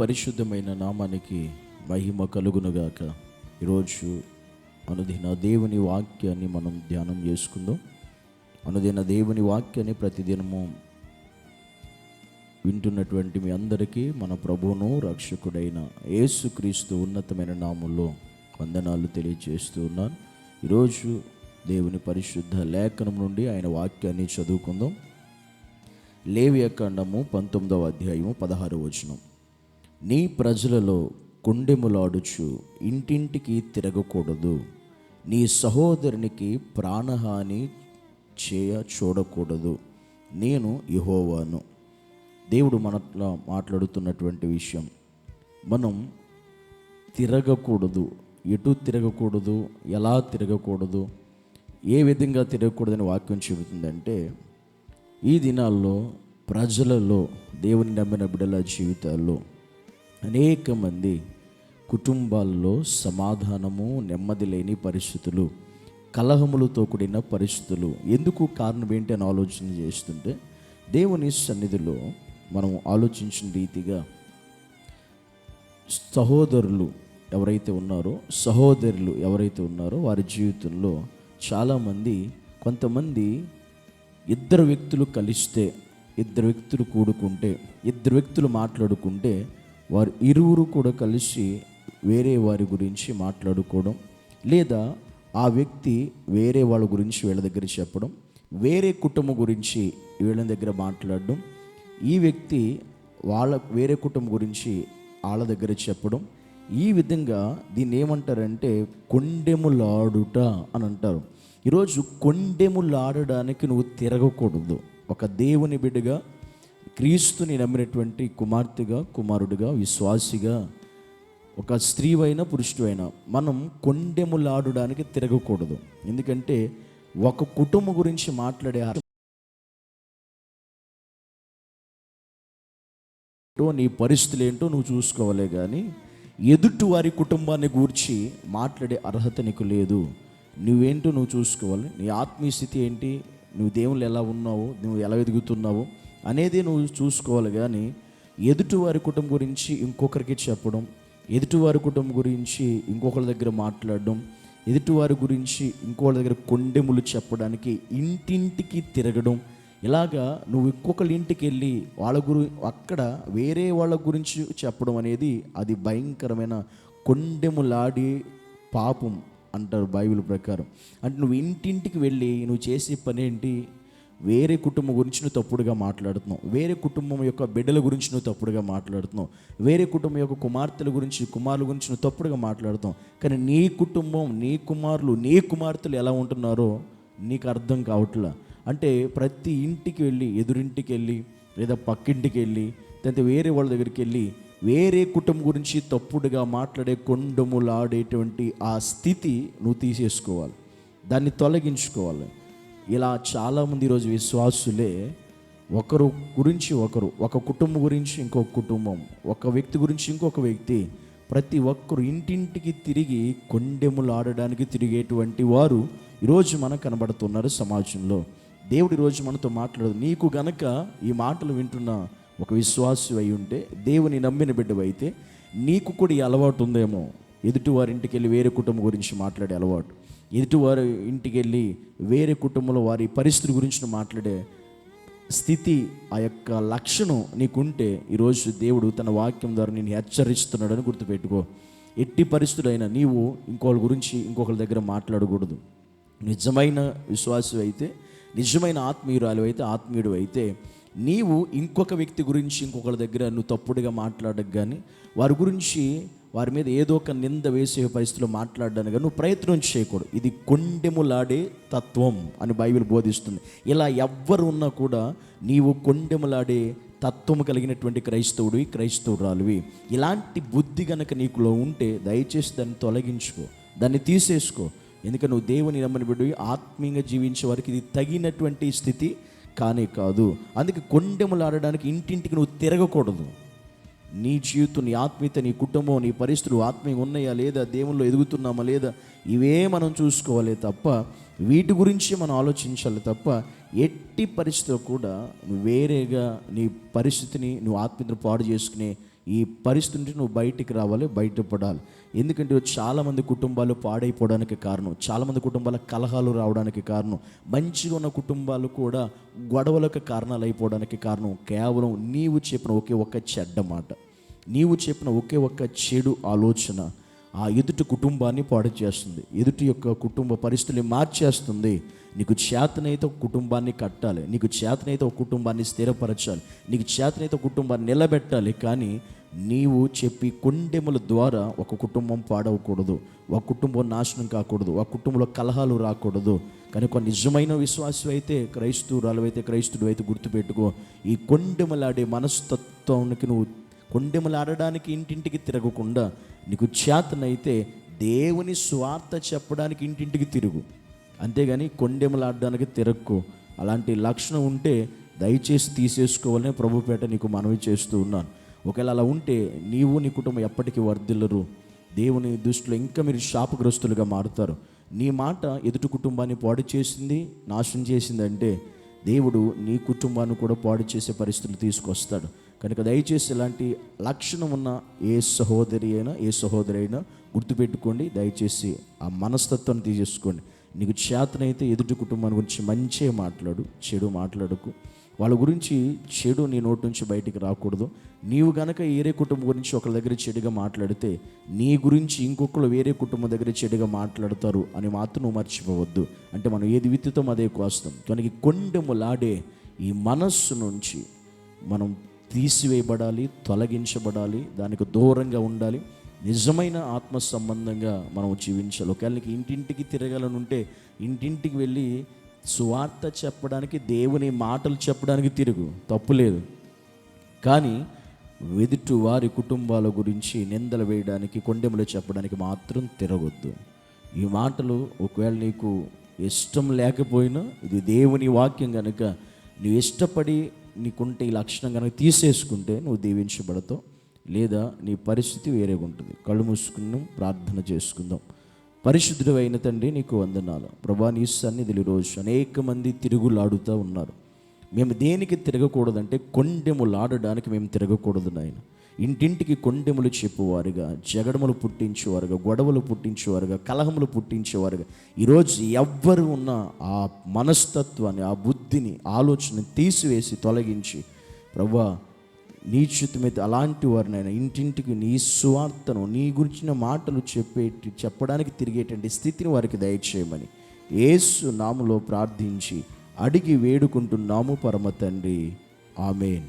పరిశుద్ధమైన నామానికి మహిమ కలుగునుగాక. ఈరోజు అనుదిన దేవుని వాక్యాన్ని మనం ధ్యానం చేసుకుందాం. అనుదిన దేవుని వాక్యాన్ని ప్రతిదినము వింటున్నటువంటి మీ అందరికీ మన ప్రభువును రక్షకుడైన యేసుక్రీస్తు ఉన్నతమైన నామంలో వందనాలు తెలియజేస్తూ ఉన్నాను. ఈరోజు దేవుని పరిశుద్ధ లేఖనం నుండి ఆయన వాక్యాన్ని చదువుకుందాం. లేవియకాండము పంతొమ్మిదవ అధ్యాయము పదహారు వచనం. నీ ప్రజలలో కొండెములాడుచు ఇంటింటికి తిరగకూడదు. నీ సహోదరునికి ప్రాణహాని చేయ చూడకూడదు. నేను యహోవాను. దేవుడు మనట్లో మాట్లాడుతున్నటువంటి విషయం. మనం తిరగకూడదు. ఎటు తిరగకూడదు? ఎలా తిరగకూడదు? ఏ విధంగా తిరగకూడదని వాక్యం చెబుతుందంటే ఈ దినాల్లో ప్రజలలో దేవుని నమ్మిన బిడ్డల జీవితాల్లో అనేక మంది కుటుంబాల్లో సమాధానము నెమ్మది లేని పరిస్థితులు కలహములతో కూడిన పరిస్థితులు. ఎందుకు కారణం ఏంటి అని ఆలోచన చేస్తుంటే దేవుని సన్నిధిలో మనం ఆలోచించిన రీతిగా సహోదరులు ఎవరైతే ఉన్నారో సహోదరులు ఎవరైతే ఉన్నారో వారి జీవితంలో చాలామంది కొంతమంది ఇద్దరు వ్యక్తులు కలిస్తే ఇద్దరు వ్యక్తులు కూడుకుంటే ఇద్దరు వ్యక్తులు మాట్లాడుకుంటే వారు ఇరువురు కూడా కలిసి వేరే వారి గురించి మాట్లాడుకోవడం లేదా ఆ వ్యక్తి వేరే వాళ్ళ గురించి వీళ్ళ దగ్గర చెప్పడం వేరే కుటుంబం గురించి వీళ్ళ దగ్గర మాట్లాడడం ఈ వ్యక్తి వాళ్ళ వేరే కుటుంబం గురించి వాళ్ళ దగ్గర చెప్పడం ఈ విధంగా దీన్ని ఏమంటారంటే కొండెములాడుట అని అంటారు. ఈరోజు కొండెములాడడానికి నువ్వు తిరగకూడదు. ఒక దేవుని బిడ్డగా క్రీస్తుని నమ్మినటువంటి కుమార్తెగా కుమారుడిగా విశ్వాసిగా ఒక స్త్రీవైనా పురుషుడైనా మనం కొండెములాడడానికి తిరగకూడదు. ఎందుకంటే ఒక కుటుంబం గురించి మాట్లాడే ఏంటో నీ పరిస్థితులు ఏంటో నువ్వు చూసుకోవాలే కానీ ఎదుటి వారి కుటుంబాన్ని గూర్చి మాట్లాడే అర్హత నీకు లేదు. నువ్వేంటో నువ్వు చూసుకోవాలి. నీ ఆత్మీయ స్థితి ఏంటి? నువ్వు దేవుళ్ళు ఎలా ఉన్నావు? నువ్వు ఎలా ఎదుగుతున్నావు? అనేది నువ్వు చూసుకోవాలి కానీ ఎదుటివారి కుటుంబం గురించి ఇంకొకరికి చెప్పడం ఎదుటివారి కుటుంబం గురించి ఇంకొకరి దగ్గర మాట్లాడడం ఎదుటివారి గురించి ఇంకొకరి దగ్గర కొండెములు చెప్పడానికి ఇంటింటికి తిరగడం. ఇలాగా నువ్వు ఇంకొకరి ఇంటికి వెళ్ళి వాళ్ళ గురి అక్కడ వేరే వాళ్ళ గురించి చెప్పడం అనేది అది భయంకరమైన కొండెములాడి పాపం అంటారు బైబిల్ ప్రకారం. అంటే నువ్వు ఇంటింటికి వెళ్ళి నువ్వు చేసే పని ఏంటి వేరే కుటుంబం గురించి నువ్వు తప్పుడుగా మాట్లాడుతున్నావు. వేరే కుటుంబం యొక్క బిడ్డల గురించి నువ్వు తప్పుడుగా మాట్లాడుతున్నావు. వేరే కుటుంబం యొక్క కుమార్తెల గురించి కుమారుల గురించి నువ్వు తప్పుడుగా మాట్లాడుతున్నావు. కానీ నీ కుటుంబం నీ కుమారులు నీ కుమార్తెలు ఎలా ఉంటున్నారో నీకు అర్థం కావట్లా. అంటే ప్రతి ఇంటికి వెళ్ళి ఎదురింటికి వెళ్ళి లేదా పక్కింటికి వెళ్ళి లేదంటే వేరే వాళ్ళ దగ్గరికి వెళ్ళి వేరే కుటుంబం గురించి తప్పుడుగా మాట్లాడే కొండములాడేటువంటి ఆ స్థితి నువ్వు తీసేసుకోవాలి. దాన్ని తొలగించుకోవాలి. ఇలా చాలామంది ఈరోజు విశ్వాసులే ఒకరు గురించి ఒకరు ఒక కుటుంబం గురించి ఇంకొక కుటుంబం ఒక వ్యక్తి గురించి ఇంకొక వ్యక్తి ప్రతి ఒక్కరు ఇంటింటికి తిరిగి కొండెములు ఆడడానికి తిరిగేటువంటి వారు ఈరోజు మనకు కనబడుతున్నారు సమాజంలో. దేవుడు ఈరోజు మనతో మాట్లాడదు నీకు గనక ఈ మాటలు వింటున్న ఒక విశ్వాసి అయి ఉంటే దేవుని నమ్మిన బిడ్డవైతే నీకు కూడా ఈ అలవాటు ఉందేమో. ఎదుటి వారింటికి వెళ్ళి వేరే కుటుంబం గురించి మాట్లాడే అలవాటు. ఎదుటివారి ఇంటికి వెళ్ళి వేరే కుటుంబంలో వారి పరిస్థితి గురించి మాట్లాడే స్థితి ఆ యొక్క లక్షణం నీకుంటే ఈరోజు దేవుడు తన వాక్యం ద్వారా నేను హెచ్చరిస్తున్నాడని గుర్తుపెట్టుకో. ఎట్టి పరిస్థితులైనా నీవు ఇంకొకరి గురించి ఇంకొకరి దగ్గర మాట్లాడకూడదు. నిజమైన విశ్వాసం అయితే నిజమైన ఆత్మీయురాలు అయితే ఆత్మీయుడు అయితే నీవు ఇంకొక వ్యక్తి గురించి ఇంకొకరి దగ్గర నువ్వు తప్పుడుగా మాట్లాడక కానీ వారి గురించి వారి మీద ఏదో ఒక నింద వేసే పరిస్థితిలో మాట్లాడడానికి నువ్వు ప్రయత్నం చేయకూడదు. ఇది కొండెములాడే తత్వం అని బైబిల్ బోధిస్తుంది. ఇలా ఎవ్వరు ఉన్నా కూడా నీవు కొండెములాడే తత్వము కలిగినటువంటి క్రైస్తవుడివి క్రైస్తవురాలువి. ఇలాంటి బుద్ధి గనక నీకులో ఉంటే దయచేసి దాన్ని తొలగించుకో దాన్ని తీసేసుకో. ఎందుకంటే నువ్వు దేవుని నమ్మని బిడ్డవి ఆత్మీయంగా జీవించే వారికి ఇది తగినటువంటి స్థితి కానే కాదు. అందుకే కొండెములాడడానికి ఇంటింటికి నువ్వు తిరగకూడదు. నీ జీవితం నీ ఆత్మీయత నీ కుటుంబం నీ పరిస్థితులు ఆత్మీయంగా ఉన్నాయా లేదా దేవుల్లో ఎదుగుతున్నామా లేదా ఇవే మనం చూసుకోవాలి తప్ప వీటి గురించి మనం ఆలోచించాలి తప్ప ఎట్టి పరిస్థితిలో కూడా నువ్వు వేరేగా నీ పరిస్థితిని నువ్వు ఆత్మీయతను పాడు చేసుకునే ఈ పరిస్థితి నుంచి నువ్వు బయటికి రావాలి బయటపడాలి. ఎందుకంటే చాలామంది కుటుంబాలు పాడైపోవడానికి కారణం చాలామంది కుటుంబాల కలహాలు రావడానికి కారణం మంచిగా ఉన్న కుటుంబాలు కూడా గొడవలకు కారణాలు అయిపోవడానికి కారణం కేవలం నీవు చెప్పిన ఒకే ఒక్క చెడ్డ మాట. నీవు చెప్పిన ఒకే ఒక్క చెడు ఆలోచన ఆ ఎదుటి కుటుంబాన్ని పాడు చేస్తుంది. ఎదుటి యొక్క కుటుంబ పరిస్థితుల్ని మార్చేస్తుంది. నీకు చేతనైతే ఒక కుటుంబాన్ని కట్టాలి. నీకు చేతనైతే ఒక కుటుంబాన్ని స్థిరపరచాలి. నీకు చేతనైతే ఒక కుటుంబాన్ని నిలబెట్టాలి. కానీ నీవు చెప్పి కొండెముల ద్వారా ఒక కుటుంబం పాడవకూడదు. ఒక కుటుంబం నాశనం కాకూడదు. ఒక కుటుంబంలో కలహాలు రాకూడదు. కానీ ఒక నిజమైన విశ్వాసం అయితే క్రైస్తవురాలు అయితే క్రైస్తుడు అయితే గుర్తుపెట్టుకో ఈ కొండెములాడే మనస్తత్వానికి నువ్వు కొండెములాడడానికి ఇంటింటికి తిరగకుండా నీకు చేతనైతే దేవుని స్వార్థ చెప్పడానికి ఇంటింటికి తిరుగు. అంతేగాని కొండెములాడడానికి తిరగకు అలాంటి లక్షణం ఉంటే దయచేసి తీసేసుకోవాలని ప్రభుపేట నీకు మనవి చేస్తూ ఉన్నాను. ఒకవేళ అలా ఉంటే నీవు నీ కుటుంబం ఎప్పటికీ వర్ధిల్లరు. దేవుని దృష్టిలో ఇంకా మీరు శాపగ్రస్తులుగా మారుతారు. నీ మాట ఎదుటి కుటుంబాన్ని పాడు చేసింది నాశనం చేసింది అంటే దేవుడు నీ కుటుంబాన్ని కూడా పాడు చేసే పరిస్థితులు తీసుకొస్తాడు. కనుక దయచేసి ఇలాంటి లక్షణం ఉన్న ఏ సహోదరి అయినా ఏ సహోదరి అయినా గుర్తుపెట్టుకోండి. దయచేసి ఆ మనస్తత్వాన్ని తీసేసుకోండి. నీకు చేతనైతే ఎదుటి కుటుంబాన్ని గురించి మంచిగా మాట్లాడు చెడు మాట్లాడకు. వాళ్ళ గురించి చెడు నీ నోటి నుంచి బయటికి రాకూడదు. నీవు గనక వేరే కుటుంబం గురించి ఒకరి దగ్గర చెడుగా మాట్లాడితే నీ గురించి ఇంకొకరు వేరే కుటుంబం దగ్గర చెడుగా మాట్లాడతారు అని మాత్రం నువ్వు మర్చిపోవద్దు. అంటే మనం ఏది విత్తుతాం అదే కోస్తాం. కనుక కొండెములాడే ఈ మనస్సు నుంచి మనం తీసివేయబడాలి తొలగించబడాలి దానికి దూరంగా ఉండాలి. నిజమైన ఆత్మ సంబంధంగా మనం జీవించాలి. ఒకవేళ నీకు ఇంటింటికి తిరగాలని ఉంటే ఇంటింటికి వెళ్ళి సువార్త చెప్పడానికి దేవుని మాటలు చెప్పడానికి తిరుగు. తప్పు లేదు. కానీ వెదుటి వారి కుటుంబాల గురించి నిందలు వేయడానికి కొండెములు చెప్పడానికి మాత్రం తిరగొద్దు. ఈ మాటలు ఒకవేళ నీకు ఇష్టం లేకపోయినా ఇది దేవుని వాక్యం కనుక నువ్వు ఇష్టపడి నీకుంటే ఈ లక్షణం కనుక తీసేసుకుంటే నువ్వు దీవించబడతావు. లేదా నీ పరిస్థితి వేరేగా ఉంటుంది. కళ్ళు మూసుకున్నాం ప్రార్థన చేసుకుందాం. పరిశుద్ధుడు అయిన తండ్రి నీకు వందనాలు. ప్రభా నీ సన్నిధిలో రోజు అనేక మంది తిరుగులాడుతూ ఉన్నారు. మేము దేనికి తిరగకూడదంటే కొండెములు ఆడడానికి మేము తిరగకూడదు నాయన. ఇంటింటికి కొండెములు చెప్పువారుగా జగడములు పుట్టించేవారుగా గొడవలు పుట్టించేవారుగా కలహములు పుట్టించేవారుగా. ఈరోజు ఎవ్వరు ఉన్న ఆ మనస్తత్వాన్ని ఆ బుద్ధిని ఆలోచన తీసివేసి తొలగించి ప్రభా నీ చిత్తమైతే అలాంటి వారినైనా ఇంటింటికి నీ సువార్తను నీ గురించిన మాటలు చెప్పేటి చెప్పడానికి తిరిగేటువంటి స్థితిని వారికి దయచేయమని ఏసు నాములో ప్రార్థించి అడిగి వేడుకుంటున్నాము పరమ తండ్రి ఆమెన్.